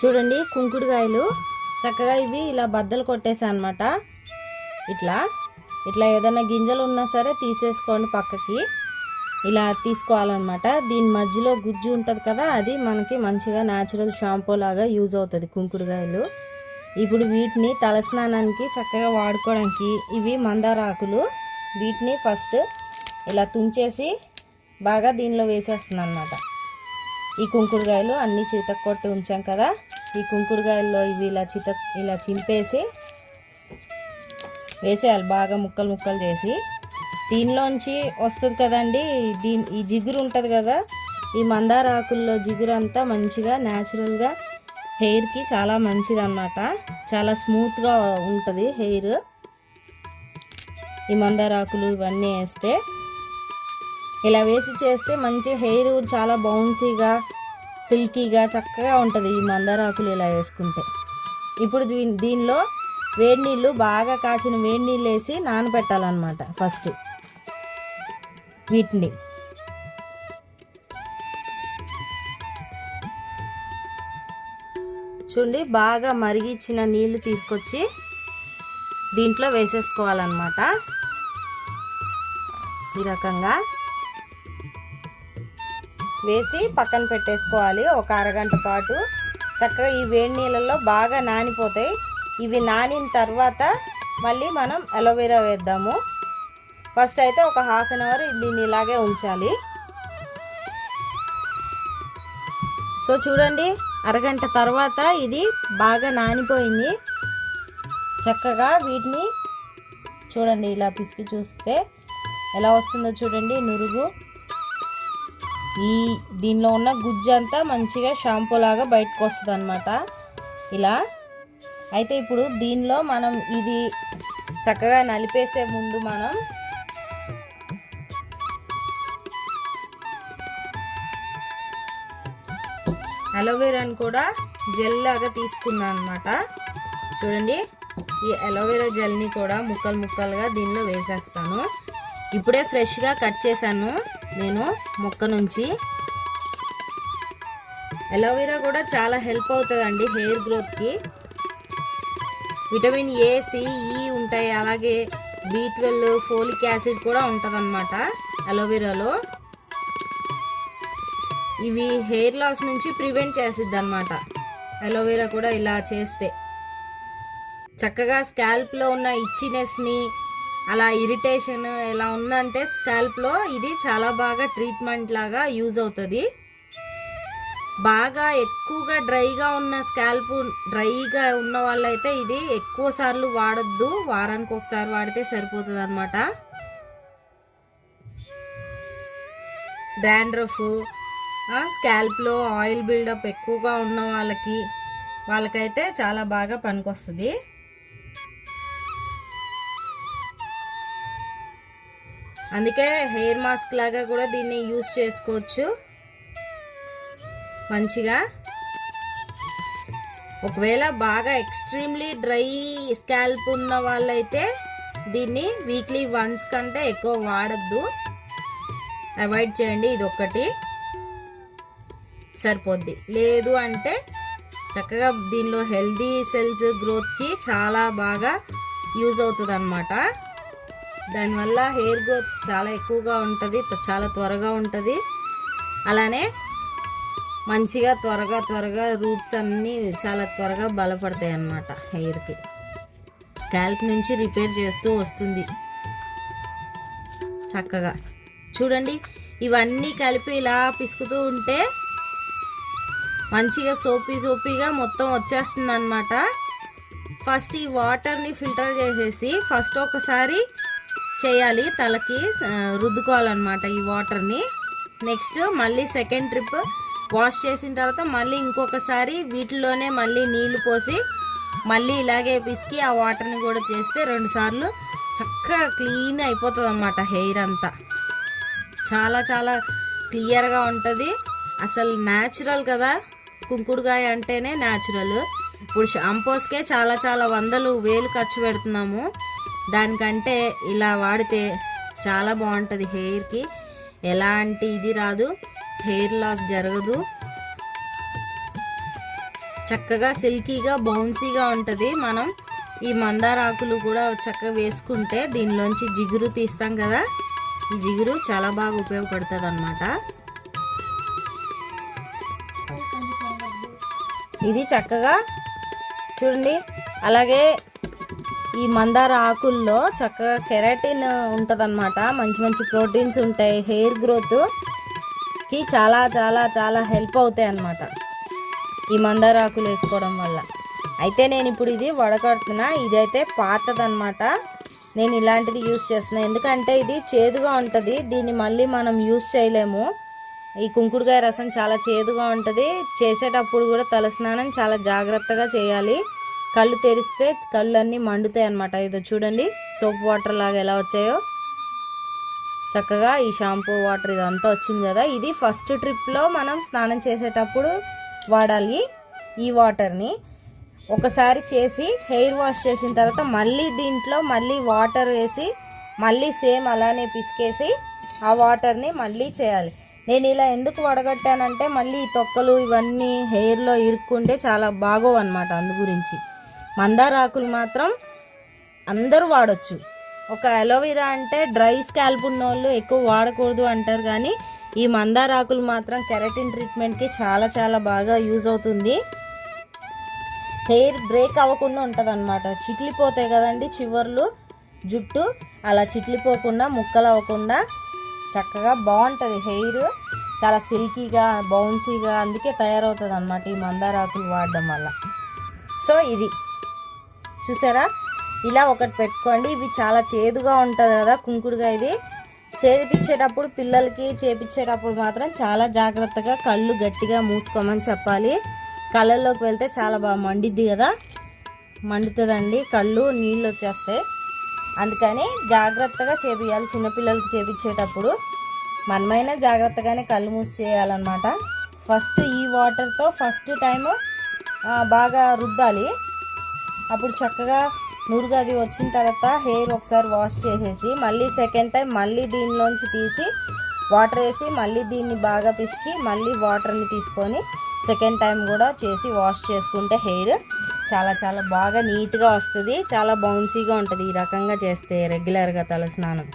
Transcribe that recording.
చూడండి కుంకుడుకాయలు. చక్కగా ఇవి ఇలా బద్దలు కొట్టేసా అనమాట ఇట్లా ఇట్లా ఏదైనా గింజలు ఉన్నా సరే తీసేసుకోండి పక్కకి. ఇలా తీసుకోవాలన్నమాట. దీని మధ్యలో గుజ్జు ఉంటుంది కదా అది మనకి మంచిగా న్యాచురల్ షాంపూ లాగా యూజ్ అవుతుంది కుంకుడుకాయలు. ఇప్పుడు వీటిని తలస్నానానికి చక్కగా వాడుకోవడానికి ఇవి మందారాకులు. వీటిని ఫస్ట్ ఇలా తుంచేసి బాగా దీనిలో వేసేస్తుంది అనమాట ఈ కుంకుడుగాయలు అన్నీ చితక్ కొట్టి ఉంచాం కదా. ఈ కుంకుడుకాయల్లో ఇవి ఇలా చిత ఇలా చింపేసి వేసేయాలి. బాగా ముక్కలు ముక్కలు చేసి. దీనిలోంచి వస్తుంది కదండి దీని ఈ జిగురు ఉంటుంది కదా ఈ మందార ఆకుల్లో జిగురు అంతా మంచిగా న్యాచురల్గా హెయిర్కి చాలా మంచిది అన్నమాట చాలా స్మూత్గా ఉంటుంది హెయిర్. ఈ మందార ఆకులు ఇవన్నీ వేస్తే ఇలా వేసి చేస్తే మంచి హెయిర్ చాలా బౌన్సీగా సిల్కీగా చక్కగా ఉంటుంది ఈ మందార ఆకులు ఇలా వేసుకుంటే. ఇప్పుడు దీ దీనిలో వేడి నీళ్ళు బాగా కాచిన వేడి నీళ్ళు వేసి నానబెట్టాలన్నమాట ఫస్ట్. వీటిని. చూడండి బాగా మరిగిచ్చిన నీళ్ళు తీసుకొచ్చి దీంట్లో వేసేసుకోవాలన్నమాట. ఈ రకంగా. వేసి పక్కన పెట్టేసుకోవాలి. ఒక అరగంట పాటు. చక్కగా ఈ వేడి నీళ్ళల్లో బాగా నానిపోతాయి. ఇవి నానిన తర్వాత మళ్ళీ మనం అలోవెరా వేద్దాము. ఫస్ట్ అయితే ఒక హాఫ్ అన్ అవర్ దీన్ని ఇలాగే ఉంచాలి. సో చూడండి అరగంట తర్వాత ఇది బాగా నానిపోయింది. చక్కగా వీటిని చూడండి ఇలా పిసికి చూస్తే ఎలా వస్తుందో చూడండి నురుగు. ఈ దీనిలో ఉన్న గుజ్జు అంతా మంచిగా షాంపూ లాగా బయటకు వస్తుంది అనమాట ఇలా. అయితే ఇప్పుడు దీనిలో మనం ఇది చక్కగా నలిపేసే ముందు మనం అలోవెరాని కూడా జెల్ లాగా తీసుకున్నాను అనమాట చూడండి. ఈ అలోవెరా జెల్ని కూడా ముక్కలు ముక్కలుగా దీనిలో వేసేస్తాను. ఇప్పుడే ఫ్రెష్గా కట్ చేశాను నేను మొక్క నుంచి. అలోవెరా కూడా చాలా హెల్ప్ అవుతుందండి హెయిర్ గ్రోత్కి. విటమిన్ ఏ సి ఈ ఉంటాయి. అలాగే బి ట్వెల్వ్ ఫోలిక్ యాసిడ్ కూడా ఉంటుందన్నమాట అలోవెరాలో ఇవి హెయిర్ లాస్ నుంచి ప్రివెంట్ చేసిద్ది అనమాట అలోవెరా కూడా ఇలా చేస్తే. చక్కగా స్కాల్ప్లో ఉన్న ఇచ్చినెస్ని అలా ఇరిటేషన్ ఎలా ఉందంటే స్కాల్ప్లో ఇది చాలా బాగా ట్రీట్మెంట్ లాగా యూజ్ అవుతుంది. బాగా ఎక్కువగా డ్రైగా ఉన్న స్కాల్ప్ డ్రైగా ఉన్న వాళ్ళైతే ఇది ఎక్కువ సార్లు వాడద్దు. వారానికి ఒకసారి వాడితే సరిపోతుంది అనమాట డాండ్రఫ్ స్కాల్ప్లో ఆయిల్ బిల్డప్ ఎక్కువగా ఉన్న వాళ్ళకి వాళ్ళకైతే చాలా బాగా పనికొస్తుంది. అందుకే హెయిర్ మాస్క్ లాగా కూడా దీన్ని యూస్ చేసుకోవచ్చు. మంచిగా. ఒకవేళ బాగా ఎక్స్ట్రీమ్లీ డ్రై స్కాల్ప్ ఉన్న వాళ్ళైతే దీన్ని వీక్లీ వన్స్ కంటే ఎక్కువ వాడద్దు. అవాయిడ్ చేయండి ఇది ఒక్కటి సరిపోద్ది. లేదు అంటే చక్కగా దీనిలో హెల్దీ సెల్స్ గ్రోత్కి చాలా బాగా యూజ్ అవుతుంది అన్నమాట దానివల్ల హెయిర్ గ్రోత్ చాలా ఎక్కువగా ఉంటుంది చాలా త్వరగా ఉంటుంది. అలానే మంచిగా త్వరగా త్వరగా రూట్స్ అన్నీ చాలా త్వరగా బలపడతాయి అన్నమాట హెయిర్కి. స్కాల్ప్ నుంచి రిపేర్ చేస్తూ వస్తుంది. చక్కగా. చూడండి ఇవన్నీ కలిపి ఇలా పిసుకుతూ ఉంటే మంచిగా సోపీ సోపీగా మొత్తం వచ్చేస్తుంది అనమాట ఫస్ట్ ఈ వాటర్ని ఫిల్టర్ చేసేసి ఫస్ట్ ఒకసారి చేయాలి తలకి రుద్దుకోవాలన్నమాట ఈ వాటర్ని. నెక్స్ట్ మళ్ళీ సెకండ్ ట్రిప్ వాష్ చేసిన తర్వాత మళ్ళీ ఇంకొకసారి వీటిలోనే మళ్ళీ నీళ్ళు పోసి మళ్ళీ ఇలాగే పిసికి ఆ వాటర్ని కూడా చేస్తే రెండుసార్లు చక్కగా క్లీన్ అయిపోతుంది అన్నమాట హెయిర్ అంతా. చాలా చాలా క్లియర్గా ఉంటుంది. అసలు న్యాచురల్ కదా. కుంకుడుకాయ అంటేనే న్యాచురల్. ఇప్పుడు షాంపోస్కే చాలా చాలా వందలు వేలు ఖర్చు పెడుతున్నాము. దానికంటే ఇలా వాడితే చాలా బాగుంటుంది హెయిర్కి. ఎలాంటి ఇది రాదు. హెయిర్ లాస్ జరగదు. చక్కగా సిల్కీగా బౌన్సీగా ఉంటుంది మనం. ఈ మందార ఆకులు కూడా చక్కగా వేసుకుంటే దీనిలోంచి జిగురు తీస్తాం కదా. ఈ జిగురు చాలా బాగా ఉపయోగపడుతుంది అనమాట ఇది చక్కగా చూడండి. అలాగే ఈ మందార ఆకుల్లో చక్కగా కెరాటిన్ ఉంటుందన్నమాట. మంచి మంచి ప్రోటీన్స్ ఉంటాయి. హెయిర్ గ్రోత్కి చాలా చాలా చాలా హెల్ప్ అవుతాయి అన్నమాట ఈ మందార ఆకులు వేసుకోవడం వల్ల. అయితే నేను ఇప్పుడు ఇది వడకడుతున్నా ఇదైతే పాతదన్నమాట. నేను ఇలాంటిది యూస్ చేస్తున్నా. ఎందుకంటే ఇది చేదుగా ఉంటుంది. దీన్ని మళ్ళీ మనం యూస్ చేయలేము. ఈ కుంకుడుకాయ రసం చాలా చేదుగా ఉంటుంది. చేసేటప్పుడు కూడా తలస్నానం చాలా జాగ్రత్తగా చేయాలి. కళ్ళు తెరిస్తే కళ్ళు అన్నీ మండుతాయి అనమాట ఇదో చూడండి సోప్ వాటర్ లాగా ఎలా వచ్చాయో. చక్కగా ఈ షాంపూ వాటర్ ఇదంతా వచ్చింది కదా. ఇది ఫస్ట్ ట్రిప్లో మనం స్నానం చేసేటప్పుడు వాడాలి ఈ వాటర్ని. ఒకసారి చేసి హెయిర్ వాష్ చేసిన తర్వాత మళ్ళీ దీంట్లో మళ్ళీ వాటర్ వేసి మళ్ళీ సేమ్ అలానే పిసికేసి ఆ వాటర్ని మళ్ళీ చేయాలి. నేను ఇలా ఎందుకు వడగట్టానంటే మళ్ళీ ఈ తొక్కలు ఇవన్నీ హెయిర్లో ఇరుక్కుంటే చాలా బాగోవు అనమాట అందు గురించి. మందార ఆకులు మాత్రం అందరూ వాడచ్చు. ఒక అలోవెరా అంటే డ్రై స్కాల్ప్ ఉన్న వాళ్ళు ఎక్కువ వాడకూడదు అంటారు కానీ ఈ మందార ఆకులు మాత్రం కెరటిన్ ట్రీట్మెంట్కి చాలా చాలా బాగా యూజ్ అవుతుంది. హెయిర్ బ్రేక్ అవ్వకుండా ఉంటుంది అనమాట చిట్లిపోతాయి కదండి చివర్లు జుట్టు. అలా చిట్లిపోకుండా ముక్కలు అవ్వకుండా చక్కగా బాగుంటుంది హెయిర్. చాలా సిల్కీగా బౌన్సీగా అందుకే తయారవుతుంది అనమాట ఈ మందార ఆకులు వాడడం వల్ల. సో ఇది. చూసారా? ఇలా ఒకటి పెట్టుకోండి. ఇవి చాలా చేదుగా ఉంటుంది కదా కుంకుడుగా ఇది. చేపించేటప్పుడు పిల్లలకి చేపించేటప్పుడు మాత్రం చాలా జాగ్రత్తగా కళ్ళు గట్టిగా మూసుకోమని చెప్పాలి. కళ్ళల్లోకి వెళ్తే చాలా బాగా మండిద్ది కదా. మండుతుందండి. కళ్ళు నీళ్ళు వచ్చేస్తాయి. అందుకని జాగ్రత్తగా చేపియాలి. చిన్నపిల్లలకి చేపించేటప్పుడు మనమైనా జాగ్రత్తగానే కళ్ళు మూసి చేయాలన్నమాట ఫస్ట్ ఈ వాటర్తో ఫస్ట్ టైము బాగా రుద్దాలి. అప్పుడు చక్కగా నురుగు అది వచ్చిన తర్వాత హెయిర్ ఒకసారి వాష్ చేసేసి మళ్ళీ సెకండ్ టైం మళ్ళీ దీనిలోంచి తీసి వాటర్ వేసి మళ్ళీ దీన్ని బాగా పిసికి మళ్ళీ వాటర్ని తీసుకొని సెకండ్ టైం కూడా చేసి వాష్ చేసుకుంటే హెయిర్ చాలా చాలా బాగా నీట్గా వస్తుంది చాలా బౌన్సీగా ఉంటుంది ఈ రకంగా చేస్తే రెగ్యులర్గా తలస్నానం